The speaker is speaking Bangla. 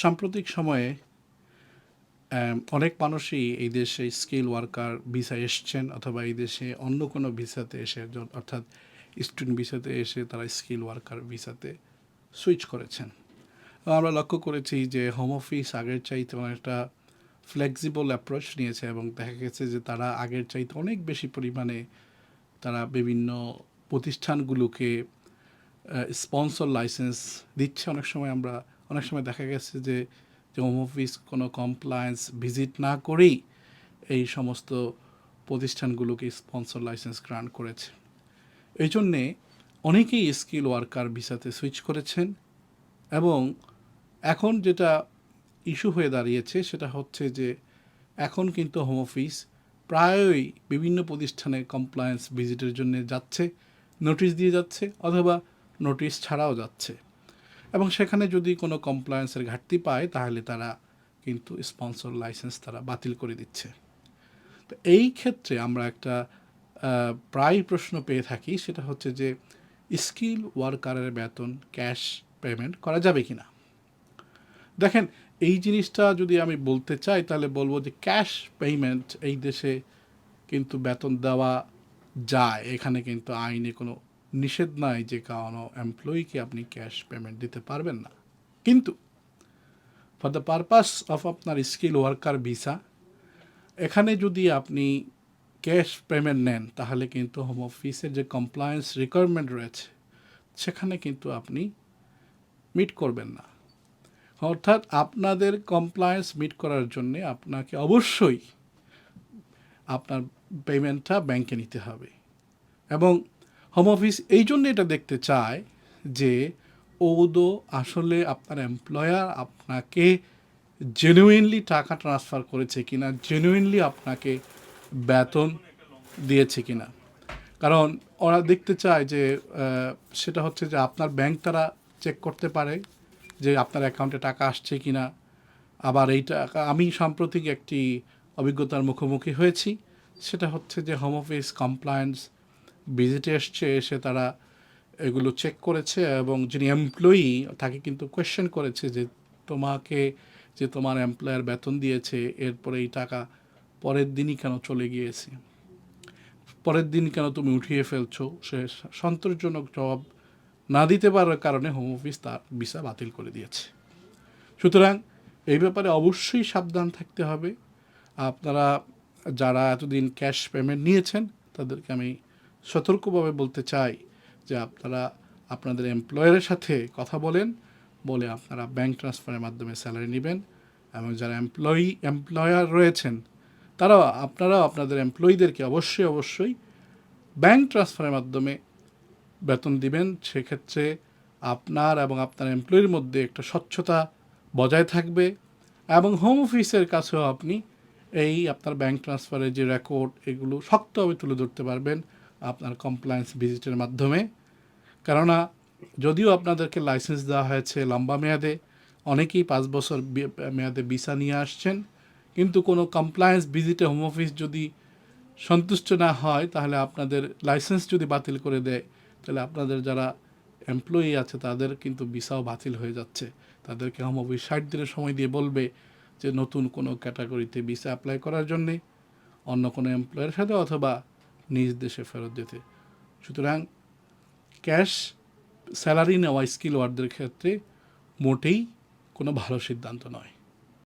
সাম্প্রতিক সময়ে অনেক মানুষই এই দেশে স্কিল ওয়ার্কার ভিসা এসছেন অথবা এই দেশে অন্য কোনো ভিসাতে এসে অর্থাৎ স্টুডেন্ট ভিসাতে এসে তারা স্কিল ওয়ার্কার ভিসাতে সুইচ করেছেন। আমরা লক্ষ্য করেছি যে হোম অফিস আগের চাইতে অনেকটা ফ্লেক্সিবল অ্যাপ্রোচ নিয়েছে এবং দেখা গেছে যে তারা আগের চাইতে অনেক বেশি পরিমাণে তারা বিভিন্ন প্রতিষ্ঠানগুলোকে স্পন্সর লাইসেন্স দিচ্ছে। অনেক সময় আমরা অনেক সময় দেখা গেছে যে হোম অফিস কোনো কমপ্লায়েন্স ভিজিট না করেই এই সমস্ত প্রতিষ্ঠানগুলোকে স্পন্সর লাইসেন্স গ্রান্ট করেছে। এই জন্যে অনেকেই স্কিল ওয়ার্কার ভিসাতে সুইচ করেছেন এবং এখন যেটা ইস্যু হয়ে দাঁড়িয়েছে সেটা হচ্ছে যে, এখন কিন্তু হোম অফিস প্রায়ই বিভিন্ন প্রতিষ্ঠানে কমপ্লায়েন্স ভিজিটের জন্য যাচ্ছে নোটিশ দিয়ে যাচ্ছে অথবা নোটিশ ছাড়াও যাচ্ছে। এবং সেখানে যদি কোনো কমপ্লায়েন্সের ঘাটতি পায়, তাহলে তারা কিন্তু স্পন্সর লাইসেন্স তারা বাতিল করে দিচ্ছে। তো এই ক্ষেত্রে আমরা একটা প্রায় প্রশ্ন পেয়ে থাকি, সেটা হচ্ছে যে স্কিল ওয়ার্কারের বেতন ক্যাশ পেমেন্ট করা যাবে কি না দেখেন, এই জিনিসটা যদি আমি বলতে চাই, তাহলে বলব যে ক্যাশ পেমেন্ট এই দেশে কিন্তু বেতন দেওয়া যায়। এখানে কিন্তু আইনে কোনো নিষেধ নাই যে কোনো এমপ্লয়িকে আপনি ক্যাশ পেমেন্ট দিতে পারবেন না। কিন্তু ফর দ্য পারপাস অফ আপনার স্কিল ওয়ার্কার ভিসা এখানে যদি আপনি ক্যাশ পেমেন্ট নেন, তাহলে কিন্তু হোম অফিসের যে কমপ্লায়েন্স রিকোয়ারমেন্ট রয়েছে, সেখানে কিন্তু আপনি মিট করবেন না। অর্থাৎ আপনাদের কমপ্লায়েন্স মিট করার জন্যে আপনাকে অবশ্যই আপনার পেমেন্টটা ব্যাংকে নিতে হবে। এবং হোম অফিস এই জন্য এটা দেখতে চায় যে ওদো আসলে আপনার এমপ্লয়ার আপনাকে জেনুইনলি টাকা ট্রান্সফার করেছে কিনা জেনুইনলি আপনাকে বেতন দিয়েছে কিনা। কারণ ওরা দেখতে চায় যে সেটা হচ্ছে যে আপনার ব্যাংক তারা চেক করতে পারে যে আপনার অ্যাকাউন্টে টাকা আসছে কি না আবার এই টাকা, আমি সাম্প্রতিক একটি অভিজ্ঞতার মুখোমুখি হয়েছি, সেটা হচ্ছে যে হোম অফিস কমপ্লায়েন্স ভিজিটে এসছে, এসে তারা এগুলো চেক করেছে এবং যিনি এমপ্লয়ি তাকে কিন্তু কোয়েশ্চেন করেছে যে তোমাকে, যে তোমার এমপ্লয়ার বেতন দিয়েছে, এরপরে এই টাকা পরের দিনই কেন চলে গিয়েছে? পরের দিন কেন তুমি উঠিয়ে ফেলছো? সে সন্তোষজনক জবাব না দিতে পারার কারণে হোম অফিস তার ভিসা বাতিল করে দিয়েছে। সুতরাং এই ব্যাপারে অবশ্যই সাবধান থাকতে হবে। আপনারা যারা এতদিন ক্যাশ পেমেন্ট নিয়েছেন, তাদেরকে আমি সতর্কভাবে বলতে চাই যে আপনারা আপনাদের এমপ্লয়ারের সাথে কথা বলেন, বলে আপনারা ব্যাংক ট্রান্সফারের মাধ্যমে স্যালারি নেবেন এবং যারা এমপ্লয়ি এমপ্লয়ার রয়েছেন, তারাও, আপনারাও আপনাদের এমপ্লয়ীদেরকে অবশ্যই অবশ্যই ব্যাংক ট্রান্সফারের মাধ্যমে বেতন দিবেন। সেক্ষেত্রে আপনার এবং আপনার এমপ্লয়ির মধ্যে একটা স্বচ্ছতা বজায় থাকবে এবং হোম অফিসের কাছেও আপনি এই আপনার ব্যাংক ট্রান্সফারের যে রেকর্ড এগুলো শক্তভাবে তুলে ধরতে পারবেন। আপনার কমপ্লায়েন্স ভিজিটের মাধ্যমে। কেননা, যদিও আপনাদেরকে লাইসেন্স দেওয়া হয়েছে লম্বা মেয়াদে, অনেকেই পাঁচ বছর মেয়াদে ভিসা নিয়ে আসছেন। কিন্তু কোনো কমপ্লায়েন্স ভিজিটে হোম অফিস যদি সন্তুষ্ট না হয়, তাহলে আপনাদের লাইসেন্স যদি বাতিল করে দেয়, তাহলে আপনাদের যারা এমপ্লয়ি আছে, তাদের কিন্তু ভিসাও বাতিল হয়ে যাচ্ছে। তাদেরকে হোম অফিস ষাট দিনের সময় দিয়ে বলবে যে, নতুন কোনো ক্যাটাগরিতে ভিসা অ্যাপ্লাই করার জন্যে অন্য কোনো এমপ্লয়ের সাথে অথবা নিজ দেশে ফেরত যেতে সুতরাং ক্যাশ, স্যালারি নেওয়া স্কিল ওয়ার্ডদের ক্ষেত্রে মোটেই কোনো ভালো সিদ্ধান্ত নয়।